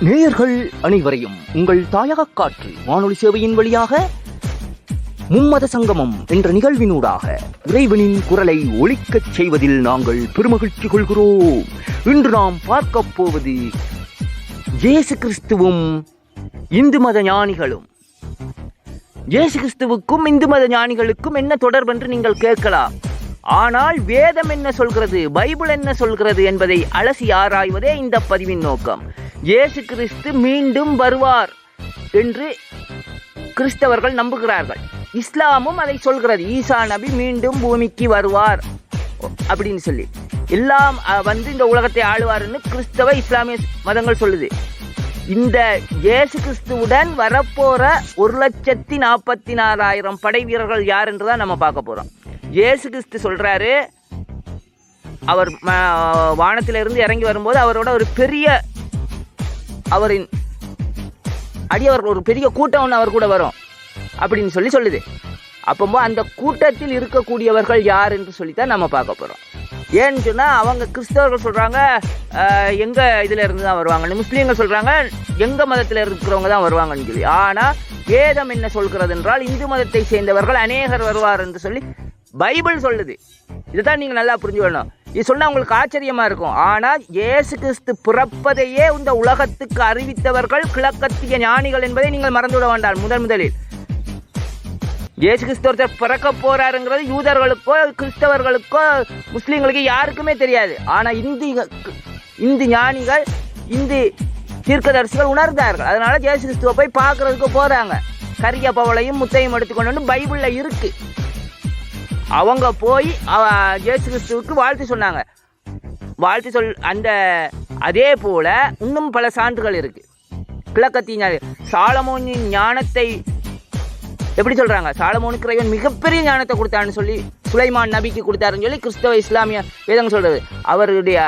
நேயர்கள் அனைவரையும் உங்கள் தாயக காற்று வானொலி சேவையின் வழியாக மும்மத சங்கமம் என்ற நிகழ்வினூடாக இறைவனின் குரலை ஒழிக்கச் செய்வதில் நாங்கள் பெருமகிழ்ச்சி கொள்கிறோம். இன்று நாம் பார்க்கப் போவது இயேசு கிறிஸ்துவும் இந்து மத ஞானிகளும். இயேசு கிறிஸ்துவுக்கும் இந்து மத ஞானிகளுக்கும் என்ன தொடர்பு என்று நீங்கள் கேட்கலாம். ஆனால் வேதம் என்ன சொல்கிறது? பைபிள் என்ன சொல்கிறது என்பதை அலசி ஆராய்வதே இந்த பதிவின் நோக்கம். இயேசு கிறிஸ்து மீண்டும் வருவார் என்று கிறிஸ்தவர்கள் நம்புகிறார்கள். இஸ்லாமும் அதை சொல்கிறது. ஈசா நபி மீண்டும் பூமிக்கு வருவார் அப்படின்னு சொல்லி. எல்லாம் வந்து இந்த உலகத்தை ஆளுவார்னு கிறிஸ்தவ இஸ்லாமிய மதங்கள் சொல்லுது. இந்த இயேசு கிறிஸ்துவுடன் வரப்போற ஒரு லட்சத்தி நாற்பத்தி நாலாயிரம் படை வீரர்கள் யார் என்று தான் நம்ம பார்க்க போறோம். இயேசு கிறிஸ்து சொல்றாரு அவர் வானத்திலிருந்து இறங்கி வரும்போது அவரோட ஒரு பெரிய அவரின் அடியவர்கள் ஒரு பெரிய கூட்டம் ஒன்று அவர் கூட வரும் அப்படின்னு சொல்லி சொல்லுது. அப்போ அந்த கூட்டத்தில் இருக்கக்கூடியவர்கள் யார் என்று சொல்லித்தான் நம்ம பார்க்க போகிறோம் ஏன்னு சொன்னால் அவங்க கிறிஸ்தவர்கள் சொல்கிறாங்க எங்கள் இதில் இருந்து தான் வருவாங்கன்னு முஸ்லீம்கள் சொல்கிறாங்க எங்கள் மதத்தில் இருக்கிறவங்க தான் வருவாங்கன்னு சொல்லி. ஆனால் வேதம் என்ன சொல்கிறது என்றால் இந்து மதத்தை சேர்ந்தவர்கள் அநேகர் வருவார் என்று சொல்லி பைபிள் சொல்லுது. இதுதான் நீங்கள் நல்லா புரிஞ்சு வரணும் இது சொன்னால் உங்களுக்கு ஆச்சரியமாக இருக்கும். ஆனால் இயேசு கிறிஸ்து பிறப்பதையே இந்த உலகத்துக்கு அறிவித்தவர்கள் கிழக்கத்திய ஞானிகள் என்பதை நீங்கள் மறந்துவிட வேண்டாம் முதன் முதலில். இயேசு கிறிஸ்து ஒருத்தர் பிறக்க போறாருங்கிறது யூதர்களுக்கோ கிறிஸ்தவர்களுக்கோ முஸ்லீம்களுக்கோ யாருக்குமே தெரியாது. ஆனால் இந்து இந்து ஞானிகள் இந்து தீர்க்கதரிசிகள் உணர்ந்தார்கள். அதனால இயேசு கிறிஸ்துவை போய் பார்க்கறதுக்கு போகிறாங்க கரிய பவளையும் முத்தையும் எடுத்துக்கொண்டு வந்து இருக்குது அவங்க போய் அவ கிறிஸ்துவுக்கு வாழ்த்து சொன்னாங்க. வாழ்த்து சொல் அந்த அதே போல இன்னும் பல சான்றுகள் இருக்கு. கிழக்கத்திய சாலமோனின் ஞானத்தை எப்படி சொல்றாங்க? சாலமோனுக்கு இறைவன் மிகப்பெரிய ஞானத்தை கொடுத்தான்னு சொல்லி சுலைமான் நபிக்கு கொடுத்தாருன்னு சொல்லி கிறிஸ்தவ இஸ்லாமிய வேதங்க சொல்றது. அவருடைய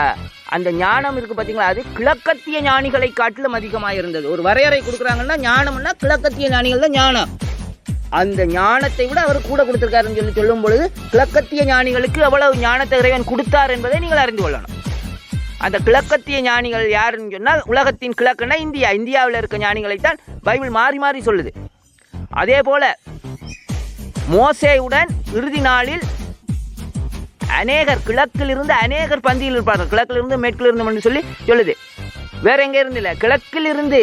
அந்த ஞானம் இருக்கு பார்த்தீங்களா அது கிழக்கத்திய ஞானிகளை காட்டிலும் அதிகமாக இருந்தது ஒரு வரையறை கொடுக்குறாங்கன்னா ஞானம்னா கிழக்கத்திய ஞானிகள் தான் ஞானம். அந்த ஞானத்தை விட அவர் கூட கொடுத்திருக்காருன்னு சொல்லி சொல்லும் பொழுது கிழக்கத்திய ஞானிகளுக்கு எவ்வளவு ஞானத்தை இறைவன் கொடுத்தார் என்பதை நீங்கள் அறிந்து கொள்ளணும். அந்த கிழக்கத்திய ஞானிகள் யாருன்னு சொன்னால் உலகத்தின் கிழக்குன்னா இந்தியா. இந்தியாவில் இருக்க ஞானிகளைத்தான் பைபிள் மாறி மாறி சொல்லுது. அதே போல மோசேயுடன் இறுதி நாளில் அநேகர் கிழக்கிலிருந்து அநேகர் பந்தியில் இருப்பார்கள். கிழக்கிலிருந்து மேற்கிலிருந்து சொல்லி சொல்லுது. வேற எங்க இருந்து இல்லை கிழக்கிலிருந்து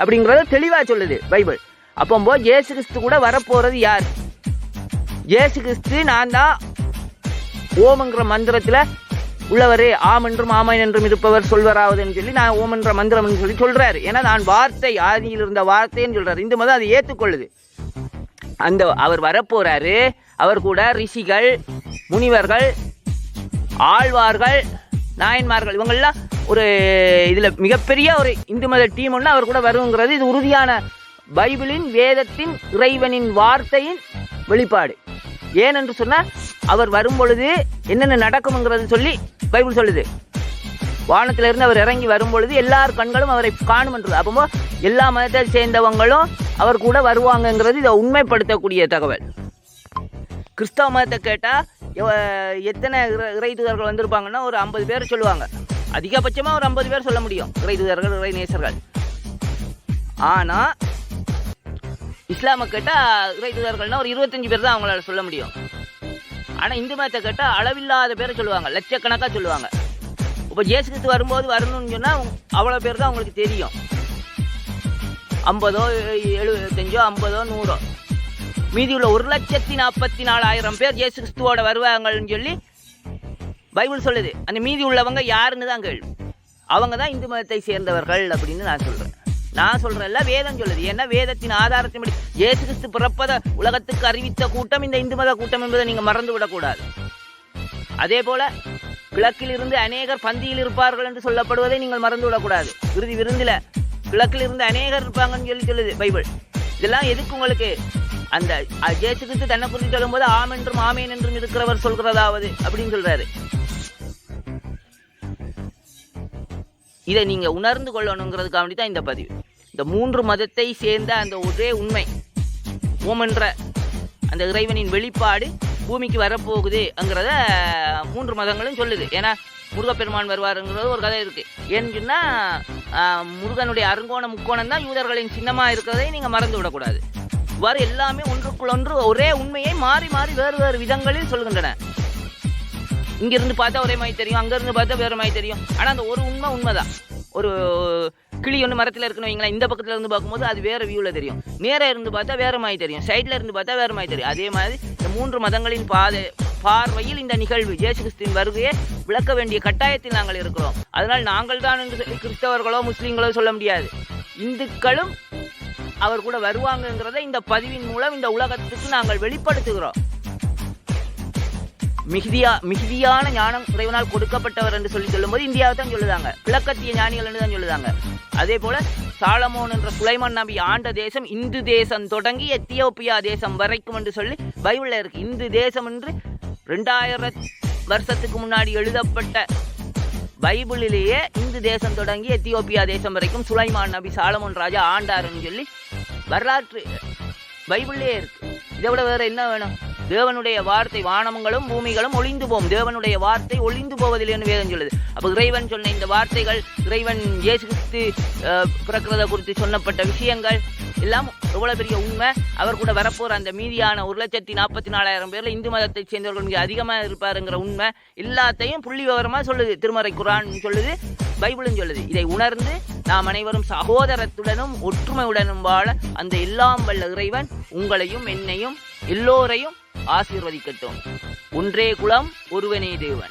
அப்படிங்கிறத தெளிவா சொல்லுது பைபிள். அப்போ ஏசு கிறிஸ்து கூட வரப்போறது யார்? ஏசு கிறிஸ்து நான் தான். ஓம்ங்கிற மந்திரத்தில் உள்ளவரே ஆம் என்றும் ஆமன் என்றும் இருப்பவர் சொல்வராவதுன்னு சொல்லி நான் ஓம் என்ற மந்திரம் சொல்லி சொல்றாரு. ஏன்னா நான் வார்த்தை ஆதியில் இருந்த வார்த்தைன்னு சொல்றாரு. இந்த மதம் அதை ஏற்றுக்கொள்ளுது அந்த அவர் வரப்போறாரு. அவர் கூட ரிஷிகள் முனிவர்கள் ஆழ்வார்கள் நாயன்மார்கள் இவங்கெல்லாம் ஒரு இதில் மிகப்பெரிய ஒரு இந்து மத டீம் ஒன்று அவர் கூட வருங்கிறது. இது உறுதியான பைபிளின் வேதத்தின் இறைவனின் வார்த்தையின் வெளிப்பாடு. ஏனென்று சொன்னால் அவர் வரும் பொழுது என்னென்ன நடக்கும்ங்கிறது சொல்லி பைபிள் சொல்லுது. வானத்திலிருந்து அவர் இறங்கி வரும் பொழுது எல்லார் கண்களும் அவரை காணும் என்றது. அப்போ எல்லா மதத்தை சேர்ந்தவங்களும் அவர் கூட வருவாங்கங்கிறது இதை உண்மைப்படுத்தக்கூடிய தகவல். கிறிஸ்தவ மதத்தை கேட்டால் எத்தனை இறை இறை தூதர்கள் வந்திருப்பாங்கன்னா ஒரு ஐம்பது பேர் சொல்லுவாங்க. அதிகபட்சமாக ஒரு ஐம்பது பேர் சொல்ல முடியும். இறை தூதர்கள் இறை நேசர்கள். ஆனால் இஸ்லாமை கேட்டால் இறை தூதர்கள்னா ஒரு இருபத்தஞ்சு பேர் தான் அவங்களால சொல்ல முடியும். ஆனால் இந்து மதத்தை கேட்டால் அளவில்லாத பேரை சொல்லுவாங்க. லட்சக்கணக்காக சொல்லுவாங்க. இப்போ ஜேசு கிறிஸ்து வரும்போது வரணும்னு சொன்னால் அவ்வளோ பேர் தான் உங்களுக்கு தெரியும். ஐம்பதோ எழுபத்தஞ்சோ ஐம்பதோ நூறோ. மீதி உள்ள ஒரு லட்சத்தி நாற்பத்தி நாலாயிரம் பேர் ஜேசு கிறிஸ்துவோட வருவாங்கன்னு சொல்லி பைபிள் சொல்லுது. அந்த மீதி உள்ளவங்க யாருன்னு தான் கேள்வி. அவங்க தான் இந்து மதத்தை சேர்ந்தவர்கள் அப்படின்னு நான் சொல்கிறேன் நான் சொல்றேன்ல வேதம் சொல்லுது. ஏன்னா வேதத்தின் ஆதாரத்தின்படி ஏசு கிறிஸ்து பிறப்பதை உலகத்துக்கு அறிவித்த கூட்டம் இந்த இந்து மத கூட்டம் என்பதை நீங்கள் மறந்து விடக்கூடாது அதே போல கிழக்கில் இருந்து அநேகர் பந்தியில் இருப்பார்கள் என்று சொல்லப்படுவதை நீங்கள் மறந்து விடக்கூடாது இறுதி விருந்தில கிழக்கில் இருந்து அநேகர் இருப்பாங்கன்னு சொல்லி சொல்லுது பைபிள். இதெல்லாம் எதுக்கு உங்களுக்கு? அந்த ஜேசு கிறிஸ்து தன்னை குறித்து சொல்லும்போது ஆம் என்றும் ஆமேன் என்றும் இருக்கிறவர் சொல்கிறதாவது அப்படின்னு சொல்றாரு. இதை நீங்க உணர்ந்து கொள்ளணுங்கிறதுக்காண்டி தான் இந்த பதிவு. இந்த மூன்று மதத்தை சேர்ந்த அந்த ஒரே உண்மை. ஓமென்ற அந்த இறைவனின் வெளிப்பாடு பூமிக்கு வரப்போகுதுங்கிறத மூன்று மதங்களும் சொல்லுது. ஏன்னா முருகப்பெருமான் வருவாருங்கிறது ஒரு கதை இருக்கு. ஏன்னு சொன்னா முருகனுடைய அருங்கோண முக்கோணம் தான் யூதர்களின் சின்னமாக இருக்கிறதை நீங்கள் மறந்து விடக்கூடாது. இவ்வாறு எல்லாமே ஒன்றுக்குள் ஒன்று ஒரே உண்மையை மாறி மாறி வேறு வேறு விதங்களில் சொல்கின்றன. இங்கிருந்து பார்த்தா ஒரே மாதிரி தெரியும் அங்கிருந்து பார்த்தா வேறு மாதிரி தெரியும். ஆனால் அந்த ஒரு உண்மை உண்மைதான். ஒரு கிளி ஒன்று மரத்தில் இருக்குன்னு வைங்களேன் இந்த பக்கத்தில் இருந்து பார்க்கும்போது அது வேறு வியூவில் தெரியும். நேராக இருந்து பார்த்தா வேற மாதிரி தெரியும். சைடில் இருந்து பார்த்தா வேறு மாதிரி தெரியும். அதே மாதிரி இந்த மூன்று மதங்களின் பாதை பார்வையில் இந்த நிகழ்வு இயேசு கிறிஸ்துவின் வருகையை விளக்க வேண்டிய கட்டாயத்தில் நாங்கள் இருக்கிறோம். அதனால் நாங்கள் தான் என்று கிறிஸ்தவர்களோ முஸ்லீம்களோ சொல்ல முடியாது. இந்துக்களும் அவர் கூட வருவாங்கங்கிறத இந்த பதிவின் மூலம் இந்த உலகத்துக்கு நாங்கள் வெளிப்படுத்துகிறோம். மிகுதியா மிகுதியான ஞானம் இறைவனால் கொடுக்கப்பட்டவர் என்று சொல்லி சொல்லும்போது இந்தியாவை தான் சொல்லுதாங்க. கிழக்கத்திய ஞானிகள் என்று தான் சொல்லுதாங்க. அதே போல சாலமோன் என்ற சுலைமான் நபி ஆண்ட தேசம் இந்து தேசம் தொடங்கி எத்தியோப்பியா தேசம் வரைக்கும் என்று சொல்லி பைபிளில் இருக்கு. இந்து தேசம் என்று ரெண்டாயிரம் வருஷத்துக்கு முன்னாடி எழுதப்பட்ட பைபிளிலேயே இந்து தேசம் தொடங்கி எத்தியோப்பியா தேசம் வரைக்கும் சுலைமான் நபி சாலமோன் ராஜா ஆண்டாருன்னு சொல்லி வரலாற்று பைபிள்லேயே இருக்கு. இதை விட வேற என்ன வேணும்? தேவனுடைய வார்த்தை வானங்களும் பூமிகளும் ஒளிந்து போகும் தேவனுடைய வார்த்தை ஒளிந்து போவதில்லைன்னு வேதம் சொல்லுது. அப்போ இறைவன் சொன்ன இந்த வார்த்தைகள் இறைவன் இயேசு கிறிஸ்து பிறக்கிறத குறித்து சொன்னப்பட்ட விஷயங்கள் எல்லாம் எவ்வளவு பெரிய உண்மை. அவர் கூட வரப்போற அந்த மீதியான ஒரு லட்சத்தி நாற்பத்தி நாலாயிரம் பேர்ல இந்து மதத்தை சேர்ந்தவர்கள் மிக அதிகமா இருப்பாருங்கிற உண்மை எல்லாத்தையும் புள்ளி விவரமா சொல்லுது. திருமறை குரான் சொல்லுது பைபிளும் சொல்லுது. இதை உணர்ந்து நாம் அனைவரும் சகோதரத்துடனும் ஒற்றுமையுடனும் வாழ அந்த எல்லாம் வல்ல இறைவன் உங்களையும் என்னையும் எல்லோரையும் ஆசீர்வதிக்கட்டும். ஒன்றே குலம் ஒருவனே தேவன்.